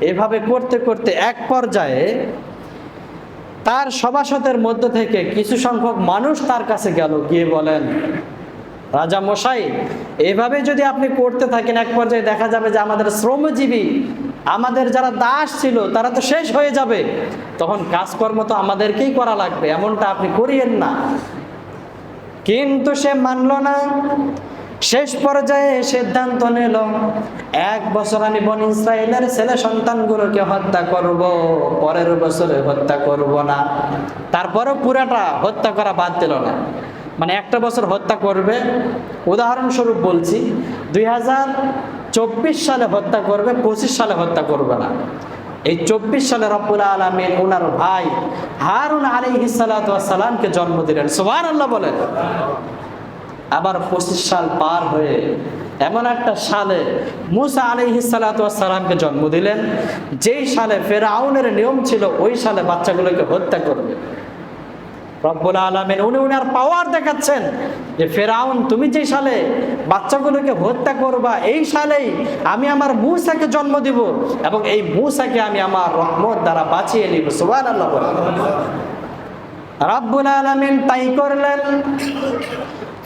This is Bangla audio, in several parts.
এভাবে করতে করতে এক পর্যায়ে তার সভাসদের মধ্য থেকে কিছু সংখ্যক মানুষ তার কাছে গেল, গিয়ে বলেন, রাজা মশাই, এভাবে যদি আপনি করতে থাকেন, এক পর্যায়ে দেখা যাবে যে আমাদের শ্রমজীবী, আমাদের যারা দাস ছিল, তারা তো শেষ হয়ে যাবে। তখন কাজকর্ম তো আমাদেরকেই করা লাগবে, এমনটা আপনি করিয়েন না। কিন্তু সে মানল না। শেষ পর্যায়ে সিদ্ধান্ত নিল, এক বছর আমি বন ইসরায়েলের ছেলে সন্তানগুলোকে হত্যা করব, পরের বছরে হত্যা করব না। তারপরেও পুরাটা হত্যা করা বাদ দিল না। মানে একটা বছর হত্যা করবে, উদাহরণস্বরূপ বলছি, দুই হাজার চব্বিশ সালে হত্যা করবে, পঁচিশ সালে হত্যা করবে না। এই চব্বিশ সালে রব্বুল আলমিন ওনার ভাই হারুন আলী সালামকে জন্ম দিলেন। সোহান আল্লাহ বলেন। আবার পঁচিশ সাল পার হয়ে এমন একটা সালে মুসা আলী সালামকে জন্ম দিলেন। যেই সালে ফেরাউনের নিয়ম ছিল ওই সালে বাচ্চাগুলোকে হত্যা করবে। রব্বুল আলমেন উনি উনার পাওয়ার দেখাচ্ছেন যে, ফেরাউন, তুমি যে সালে বাচ্চাগুলোকে হত্যা করবা, এই সালেই আমি আমার মূসাকে জন্ম দিব এবং এই মূসাকে আমি আমার রহমত দ্বারা বাঁচিয়ে নিব। সুবান আল্লাহ। রাব্বুল আলমিন তাই করলেন।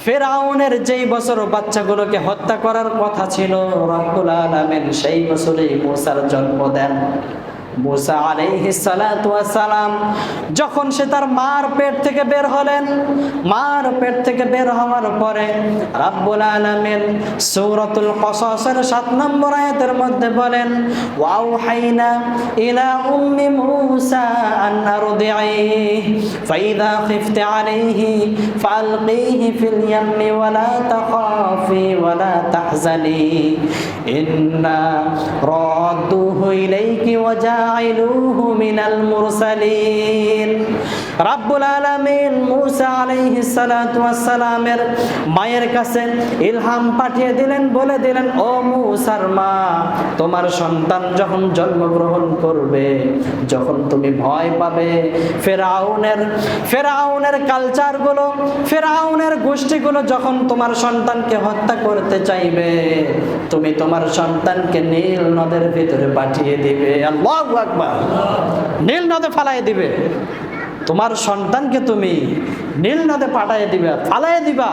ফেরাউনের যেই বছর বাচ্চাগুলোকে হত্যা করার কথা ছিল, রব্বুল আলামিন সেই বছরেই মুসার জন্ম দেন। মুসা ওয়াস সালাম যখন সে তার মার পেট থেকে বের হলেন, মার পেট থেকে বের হওয়ার পরে রাব্বুল আলামিন সূরাতুল কসসের 7 নম্বর আয়াতের মধ্যে বলেন ওয়াও হাইনা ইলা উম্মি মুসা আন আরদিহি ফাইদা খিফতি আলাইহি ফালকিহি ফিল ইয়াম্মি ওয়ালা তাখাফি ওয়ালা তাহজানি, ইন্না রাদ্দুহু ইলাইকি ওয়াজা فاعلوه من المرسلين. রাব্বুল আলামিন মূসা আলাইহিস সালাতু ওয়াস সালামের মায়ের কাছে ইলহাম পাঠিয়ে দিলেন, বলে দিলেন, ও মূসার মা, তোমার সন্তান যখন জন্মগ্রহণ করবে, যখন তুমি ভয় পাবে, ফেরাউনের ফেরাউনের কালচারগুলো ফেরাউনের গোষ্ঠীগুলো যখন তোমার সন্তানকে হত্যা করতে চাইবে, তুমি তোমার সন্তানকে নীল নদের ভিতরে পাঠিয়ে দিবে, আল্লাহ আকবার, নীল নদে ফালাই দিবে। তোমার সন্তানকে তুমি নীল নদে পাঠাইয়ে দিবে ফালাই দিবা।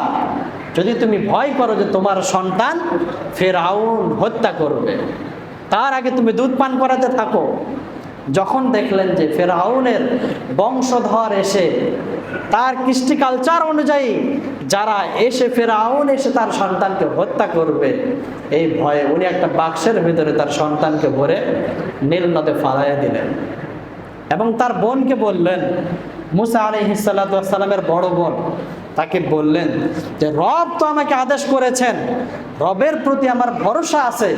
যদি তুমি ভয় করো যে তোমার সন্তান ফেরাউন হত্যা করবে, তার আগে তুমি দুধ পান করাতে থাকো। যখন দেখলেন যে ফেরাউনের বংশধর এসে, তার কৃষ্টি কালচার অনুযায়ী যারা এসে ফেরাউন এসে তার সন্তানকে হত্যা করবে, এই ভয়ে উনি একটা বাক্সের ভিতরে তার সন্তানকে ভরে নীল নদে ফালাইয়া দিলেন। এবং তার বোনকে বললেন, মুসা আলী হিসালামের বড় বোন। তাকে বললেন যে, রব তো আমাকে আদেশ করেছেন, রবের প্রতি আমার ভরসা আছে,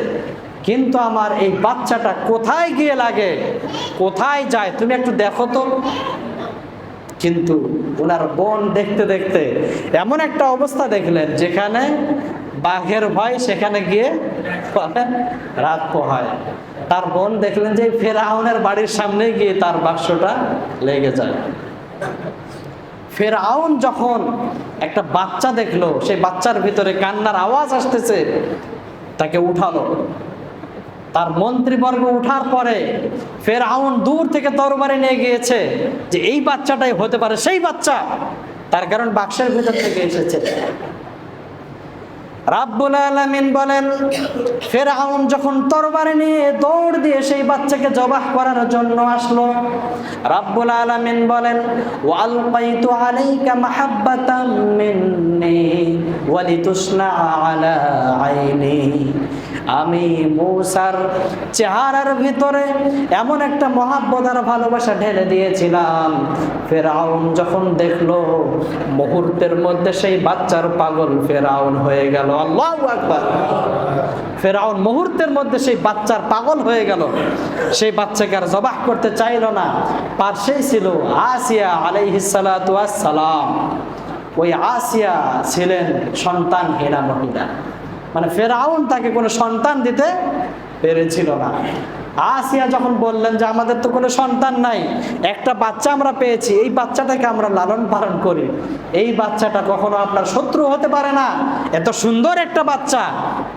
কিন্তু আমার এই বাচ্চাটা কোথায় গিয়ে লাগে? কোথায় যায়? তুমি একটু দেখো তো। কিন্তু ওনার বোন দেখতে দেখতে এমন একটা অবস্থা দেখলেন, যেখানে বাঘের ভয় সেখানে গিয়ে রাত পোহায়। তার বোন দেখলেন যে ফেরাউনের বাড়ির সামনে গিয়ে তার বাক্সটা লেগে যায়। ফেরাউন যখন একটা বাচ্চা দেখল, সেই বাচ্চার ভিতরে কান্নার আওয়াজ আসতেছে, তাকে উঠালো। তার মন্ত্রীবর্গ উঠার পরে ফেরাউন দূর থেকে তরবারি নিয়ে গিয়েছে যে এই বাচ্চাটাই হতে পারে সেই বাচ্চা। তার কারণ বাক্সের ভিতর থেকে এসেছে। রাব্বুল আলামিন বলেন, ফেরাউন যখন তরবারি নিয়ে দৌড় দিয়ে সেই বাচ্চাকে জবাহ করার জন্য আসলো, রাব্বুল আলামিন বলেন, ওয়ালকাইতু আলাইকা মাহাব্বাতাম মিন্নি ওয়ালিতুসনা আলা আইনি। আমি মৌসার চেহারার ভিতরে এমন একটা মহাব্বত আর ভালোবাসা ঢেলে দিয়েছিলাম। ফেরাউন যখন দেখল, মুহূর্তের মধ্যে সেই বাচ্চার পাগল ফেরাউন হয়ে গেল। আল্লাহ আকবার। ফেরাউন মুহূর্তের মধ্যে সেই বাচ্চার পাগল হয়ে গেল। সেই বাচ্চাকে আর জবাহ করতে চাইল না। পার্শ্বেই ছিল আসিয়া আলাইহিসালাম ওই আসিয়া ছিলেন সন্তান হেনা মহিলা। মানে ফেরাউন তাকে কোনো সন্তান দিতে পেরেছিল না। আসিয়া যখন বললেন যে, আমাদের তো কোনো সন্তান নাই, একটা বাচ্চা আমরা পেয়েছি, এই বাচ্চাটাকে আমরা লালন পালন করি। এই বাচ্চাটা কখনো আপনার শত্রু হতে পারে না। এত সুন্দর একটা বাচ্চা,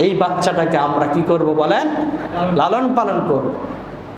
এই বাচ্চাটাকে আমরা কি করব বলেন? লালন পালন করব।